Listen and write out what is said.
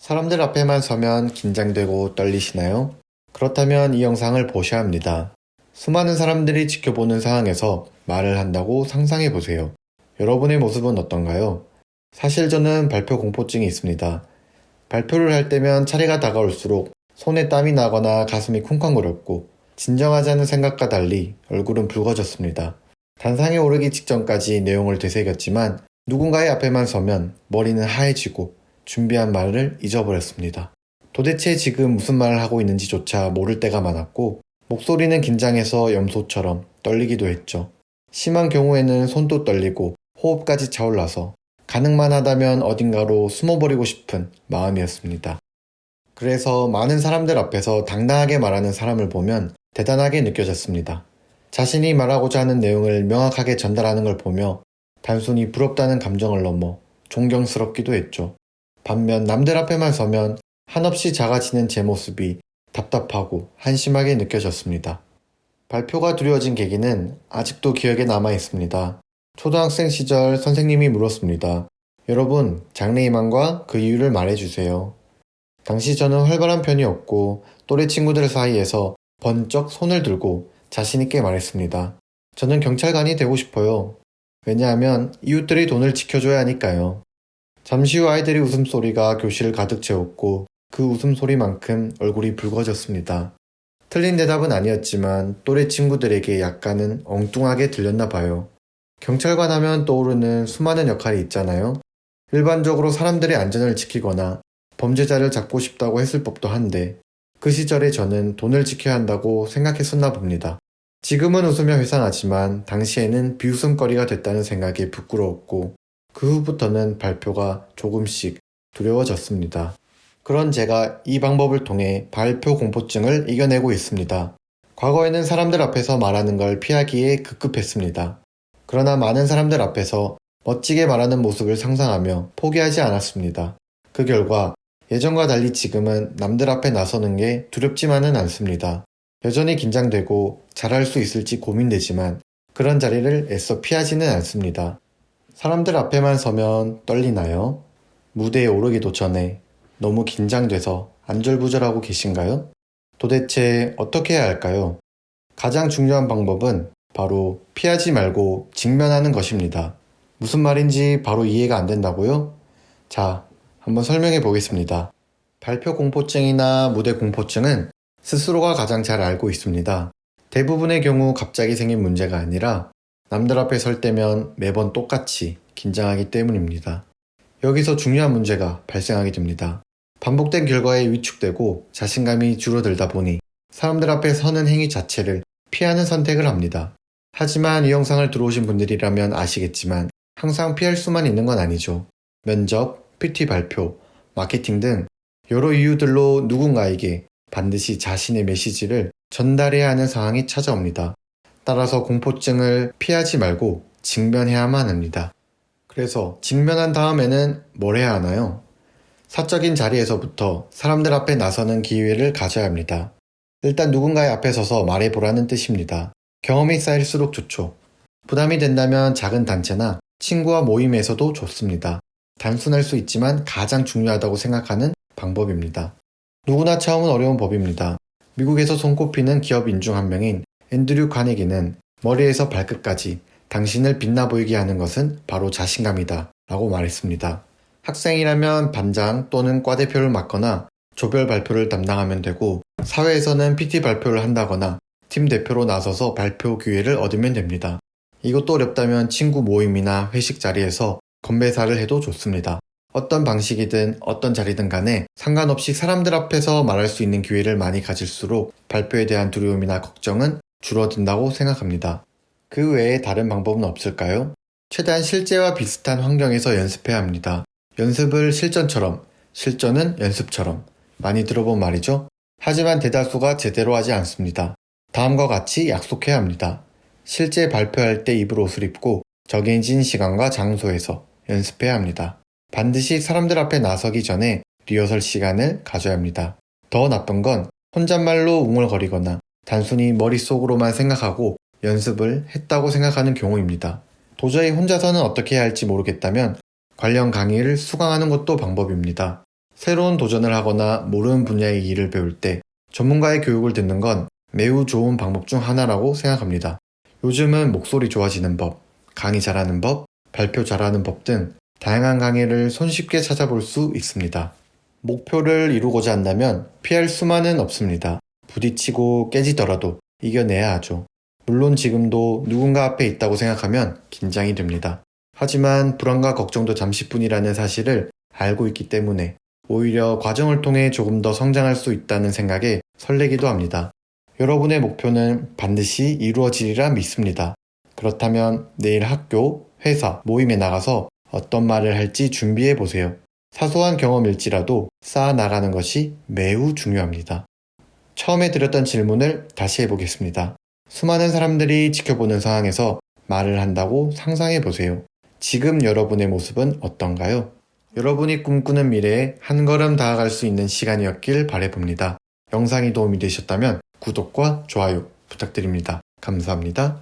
사람들 앞에만 서면 긴장되고 떨리시나요? 그렇다면 이 영상을 보셔야 합니다. 수많은 사람들이 지켜보는 상황에서 말을 한다고 상상해 보세요. 여러분의 모습은 어떤가요? 사실 저는 발표 공포증이 있습니다. 발표를 할 때면 차례가 다가올수록 손에 땀이 나거나 가슴이 쿵쾅거렸고 진정하지 않은 생각과 달리 얼굴은 붉어졌습니다. 단상에 오르기 직전까지 내용을 되새겼지만 누군가의 앞에만 서면 머리는 하얘지고 준비한 말을 잊어버렸습니다. 도대체 지금 무슨 말을 하고 있는지조차 모를 때가 많았고 목소리는 긴장해서 염소처럼 떨리기도 했죠. 심한 경우에는 손도 떨리고 호흡까지 차올라서 가능만 하다면 어딘가로 숨어버리고 싶은 마음이었습니다. 그래서 많은 사람들 앞에서 당당하게 말하는 사람을 보면 대단하게 느껴졌습니다. 자신이 말하고자 하는 내용을 명확하게 전달하는 걸 보며 단순히 부럽다는 감정을 넘어 존경스럽기도 했죠. 반면 남들 앞에만 서면 한없이 작아지는 제 모습이 답답하고 한심하게 느껴졌습니다. 발표가 두려워진 계기는 아직도 기억에 남아 있습니다. 초등학생 시절 선생님이 물었습니다. 여러분, 장래희망과 그 이유를 말해주세요. 당시 저는 활발한 편이었고 또래 친구들 사이에서 번쩍 손을 들고 자신있게 말했습니다. 저는 경찰관이 되고 싶어요. 왜냐하면 이웃들이 돈을 지켜줘야 하니까요. 잠시 후 아이들이 웃음소리가 교실을 가득 채웠고 그 웃음소리만큼 얼굴이 붉어졌습니다. 틀린 대답은 아니었지만 또래 친구들에게 약간은 엉뚱하게 들렸나 봐요. 경찰관 하면 떠오르는 수많은 역할이 있잖아요. 일반적으로 사람들의 안전을 지키거나 범죄자를 잡고 싶다고 했을 법도 한데 그 시절에 저는 돈을 지켜야 한다고 생각했었나 봅니다. 지금은 웃으며 회상하지만 당시에는 비웃음거리가 됐다는 생각에 부끄러웠고 그 후부터는 발표가 조금씩 두려워졌습니다. 그런 제가 이 방법을 통해 발표 공포증을 이겨내고 있습니다. 과거에는 사람들 앞에서 말하는 걸 피하기에 급급했습니다. 그러나 많은 사람들 앞에서 멋지게 말하는 모습을 상상하며 포기하지 않았습니다. 그 결과 예전과 달리 지금은 남들 앞에 나서는 게 두렵지만은 않습니다. 여전히 긴장되고 잘할 수 있을지 고민되지만 그런 자리를 애써 피하지는 않습니다. 사람들 앞에만 서면 떨리나요? 무대에 오르기도 전에 너무 긴장돼서 안절부절하고 계신가요? 도대체 어떻게 해야 할까요? 가장 중요한 방법은 바로 피하지 말고 직면하는 것입니다. 무슨 말인지 바로 이해가 안 된다고요? 자, 한번 설명해 보겠습니다. 발표 공포증이나 무대 공포증은 스스로가 가장 잘 알고 있습니다. 대부분의 경우 갑자기 생긴 문제가 아니라 남들 앞에 설 때면 매번 똑같이 긴장하기 때문입니다. 여기서 중요한 문제가 발생하게 됩니다. 반복된 결과에 위축되고 자신감이 줄어들다 보니 사람들 앞에 서는 행위 자체를 피하는 선택을 합니다. 하지만 이 영상을 들어오신 분들이라면 아시겠지만 항상 피할 수만 있는 건 아니죠. 면접, PT 발표, 마케팅 등 여러 이유들로 누군가에게 반드시 자신의 메시지를 전달해야 하는 상황이 찾아옵니다. 따라서 공포증을 피하지 말고 직면해야만 합니다. 그래서 직면한 다음에는 뭘 해야 하나요? 사적인 자리에서부터 사람들 앞에 나서는 기회를 가져야 합니다. 일단 누군가의 앞에 서서 말해보라는 뜻입니다. 경험이 쌓일수록 좋죠. 부담이 된다면 작은 단체나 친구와 모임에서도 좋습니다. 단순할 수 있지만 가장 중요하다고 생각하는 방법입니다. 누구나 처음은 어려운 법입니다. 미국에서 손꼽히는 기업 인 중 한 명인 앤드류 카네기는 머리에서 발끝까지 당신을 빛나 보이게 하는 것은 바로 자신감이다 라고 말했습니다. 학생이라면 반장 또는 과대표를 맡거나 조별 발표를 담당하면 되고 사회에서는 PT 발표를 한다거나 팀 대표로 나서서 발표 기회를 얻으면 됩니다. 이것도 어렵다면 친구 모임이나 회식 자리에서 건배사를 해도 좋습니다. 어떤 방식이든 어떤 자리든 간에 상관없이 사람들 앞에서 말할 수 있는 기회를 많이 가질수록 발표에 대한 두려움이나 걱정은 줄어든다고 생각합니다. 그 외에 다른 방법은 없을까요? 최대한 실제와 비슷한 환경에서 연습해야 합니다. 연습을 실전처럼, 실전은 연습처럼 많이 들어본 말이죠. 하지만 대다수가 제대로 하지 않습니다. 다음과 같이 약속해야 합니다. 실제 발표할 때 입을 옷을 입고 정해진 시간과 장소에서 연습해야 합니다. 반드시 사람들 앞에 나서기 전에 리허설 시간을 가져야 합니다. 더 나쁜 건 혼잣말로 웅얼거리거나 단순히 머릿속으로만 생각하고 연습을 했다고 생각하는 경우입니다. 도저히 혼자서는 어떻게 해야 할지 모르겠다면 관련 강의를 수강하는 것도 방법입니다. 새로운 도전을 하거나 모르는 분야의 일을 배울 때 전문가의 교육을 듣는 건 매우 좋은 방법 중 하나라고 생각합니다. 요즘은 목소리 좋아지는 법, 강의 잘하는 법, 발표 잘하는 법 등 다양한 강의를 손쉽게 찾아볼 수 있습니다. 목표를 이루고자 한다면 피할 수만은 없습니다. 부딪히고 깨지더라도 이겨내야 하죠. 물론 지금도 누군가 앞에 있다고 생각하면 긴장이 됩니다. 하지만 불안과 걱정도 잠시뿐이라는 사실을 알고 있기 때문에 오히려 과정을 통해 조금 더 성장할 수 있다는 생각에 설레기도 합니다. 여러분의 목표는 반드시 이루어지리라 믿습니다. 그렇다면 내일 학교, 회사, 모임에 나가서 어떤 말을 할지 준비해 보세요. 사소한 경험일지라도 쌓아 나가는 것이 매우 중요합니다. 처음에 드렸던 질문을 다시 해보겠습니다. 수많은 사람들이 지켜보는 상황에서 말을 한다고 상상해 보세요. 지금 여러분의 모습은 어떤가요? 여러분이 꿈꾸는 미래에 한 걸음 다가갈 수 있는 시간이었길 바래봅니다. 영상이 도움이 되셨다면 구독과 좋아요 부탁드립니다. 감사합니다.